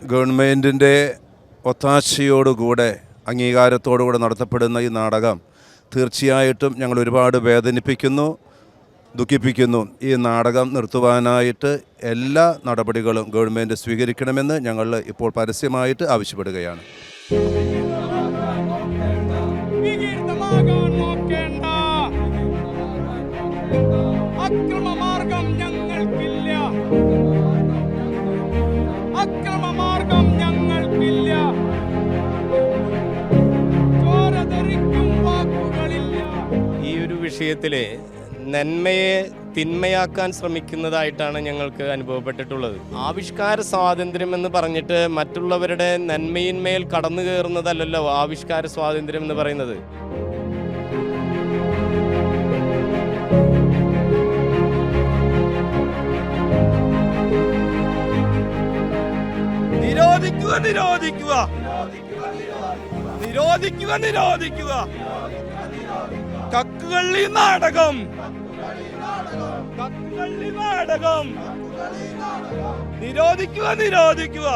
ഗവൺമെന്റിന്റെ ഒത്താശയോടുകൂടെ അംഗീകാരത്തോടുകൂടെ നടത്തപ്പെടുന്ന ഈ നാടകം തീർച്ചയായിട്ടും ഞങ്ങൾ ഒരുപാട് വേദനിപ്പിക്കുന്നു ദുഃഖിപ്പിക്കുന്നു. ഈ നാടകം നിർത്തുവാനായിട്ട് എല്ലാ നടപടികളും ഗവൺമെന്റ് സ്വീകരിക്കണമെന്ന് ഞങ്ങൾ ഇപ്പോൾ പരസ്യമായിട്ട് ആവശ്യപ്പെടുകയാണ്. വിഷയത്തിൽ നന്മയെ തിന്മയാക്കാൻ ശ്രമിക്കുന്നതായിട്ടാണ് ഞങ്ങൾക്ക് അനുഭവപ്പെട്ടിട്ടുള്ളത്. ആവിഷ്കാര സ്വാതന്ത്ര്യം എന്ന് പറഞ്ഞിട്ട് മറ്റുള്ളവരുടെ നന്മയിന്മേൽ കടന്നു കയറുന്നതല്ലല്ലോ ആവിഷ്കാര സ്വാതന്ത്ര്യം എന്ന് പറയുന്നത്. നിരോധിക്കുക നിരോധിക്കുക. നിരോധിക്കുക നിരോധിക്കുക. കക്കുകള്ളി നാടകം. കക്കുകളി നാടകം. നിരോധിക്കുക നിരോധിക്കുക.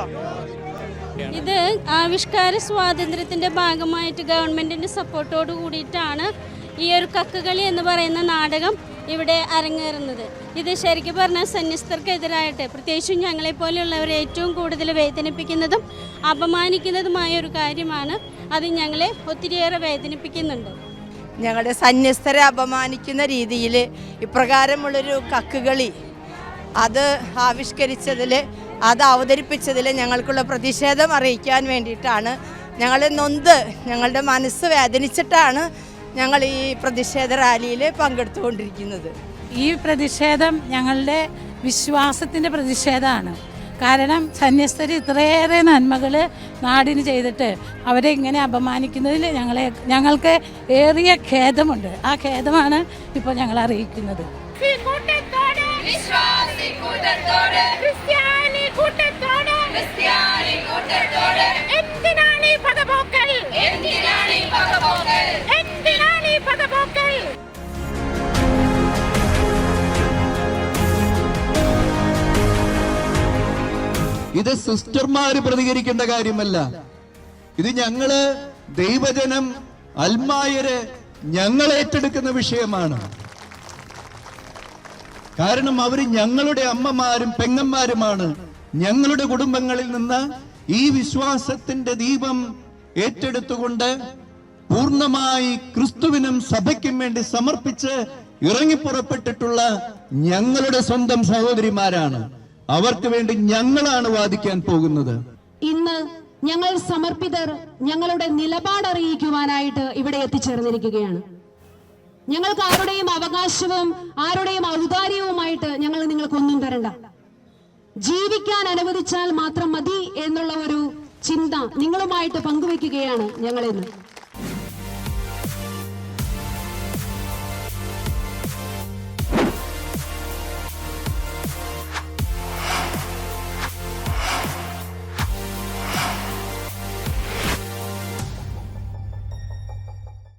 ഇത് ആവിഷ്കാര സ്വാതന്ത്ര്യത്തിന്റെ ഭാഗമായിട്ട് ഗവൺമെന്റിന്റെ സപ്പോർട്ടോട് കൂടിയിട്ടാണ് ഈ ഒരു കക്കുകളി എന്ന് പറയുന്ന നാടകം ഇവിടെ അരങ്ങേറുന്നത്. ഇത് ശരിക്കും പറഞ്ഞാൽ സന്യസ്തർക്കെതിരായിട്ട് പ്രത്യേകിച്ചും ഞങ്ങളെപ്പോലെയുള്ളവരെ ഏറ്റവും കൂടുതൽ വേദനിപ്പിക്കുന്നതും അപമാനിക്കുന്നതുമായ ഒരു കാര്യമാണ്. അത് ഞങ്ങളെ ഒത്തിരിയേറെ വേദനിപ്പിക്കുന്നുണ്ട്. ഞങ്ങളുടെ സന്യസ്തരെ അപമാനിക്കുന്ന രീതിയിൽ ഇപ്രകാരമുള്ളൊരു കക്കുകളി. അത് ആവിഷ്കരിച്ചതിൽ അത് അവതരിപ്പിച്ചതിൽ ഞങ്ങൾക്കുള്ള പ്രതിഷേധം അറിയിക്കാൻ വേണ്ടിയിട്ടാണ് ഞങ്ങൾ നൊന്ത് ഞങ്ങളുടെ മനസ്സ് വേദനിച്ചിട്ടാണ് ഞങ്ങൾ ഈ പ്രതിഷേധ റാലിയിൽ പങ്കെടുത്തുകൊണ്ടിരിക്കുന്നത്. ഈ പ്രതിഷേധം ഞങ്ങളുടെ വിശ്വാസത്തിന്റെ പ്രതിഷേധമാണ്. കാരണം സന്യസ്തർ ഇത്രയേറെ നന്മകൾ നാടിന് ചെയ്തിട്ട് അവരെ ഇങ്ങനെ അപമാനിക്കുന്നതിൽ ഞങ്ങളെ ഞങ്ങൾക്ക് ഏറിയ ഖേദമുണ്ട്. ആ ഖേദമാണ് ഇപ്പോൾ ഞങ്ങൾ അറിയിക്കുന്നത്. ക്രിസ്ത്യാനി കൂട്ടത്തോട് ഇത് സിസ്റ്റർമാര് പ്രതികരിക്കേണ്ട കാര്യമല്ല. ഇത് ഞങ്ങൾ ദൈവജനം അൽമായര് ഞങ്ങൾ ഏറ്റെടുക്കുന്ന വിഷയമാണ്. കാരണം അവർ ഞങ്ങളുടെ അമ്മമാരും പെങ്ങന്മാരുമാണ്. ഞങ്ങളുടെ കുടുംബങ്ങളിൽ നിന്ന് ഈ വിശ്വാസത്തിന്റെ ദീപം ഏറ്റെടുത്തുകൊണ്ട് പൂർണമായി ക്രിസ്തുവിനും സഭയ്ക്കും വേണ്ടി സമർപ്പിച്ച് ഇറങ്ങിപ്പുറപ്പെട്ടിട്ടുള്ള ഞങ്ങളുടെ സ്വന്തം സഹോദരിമാരാണ്. അവർക്ക് വേണ്ടി ഞങ്ങളാണ് വാദിക്കാൻ പോകുന്നത്. ഇന്ന് ഞങ്ങൾ സമർപ്പിതർ ഞങ്ങളുടെ നിലപാട് അറിയിക്കുവാനായിട്ട് ഇവിടെ എത്തിച്ചേർന്നിരിക്കുകയാണ്. ഞങ്ങൾക്ക് ആരുടെയും അവകാശവും ആരുടെയും ഔദാര്യവുമായിട്ട് ഞങ്ങൾ നിങ്ങൾക്കൊന്നും തരണ്ട. ജീവിക്കാൻ അനുവദിച്ചാൽ മാത്രം മതി എന്നുള്ള ഒരു ചിന്ത നിങ്ങളുമായിട്ട് പങ്കുവെക്കുകയാണ് ഞങ്ങളിന്ന്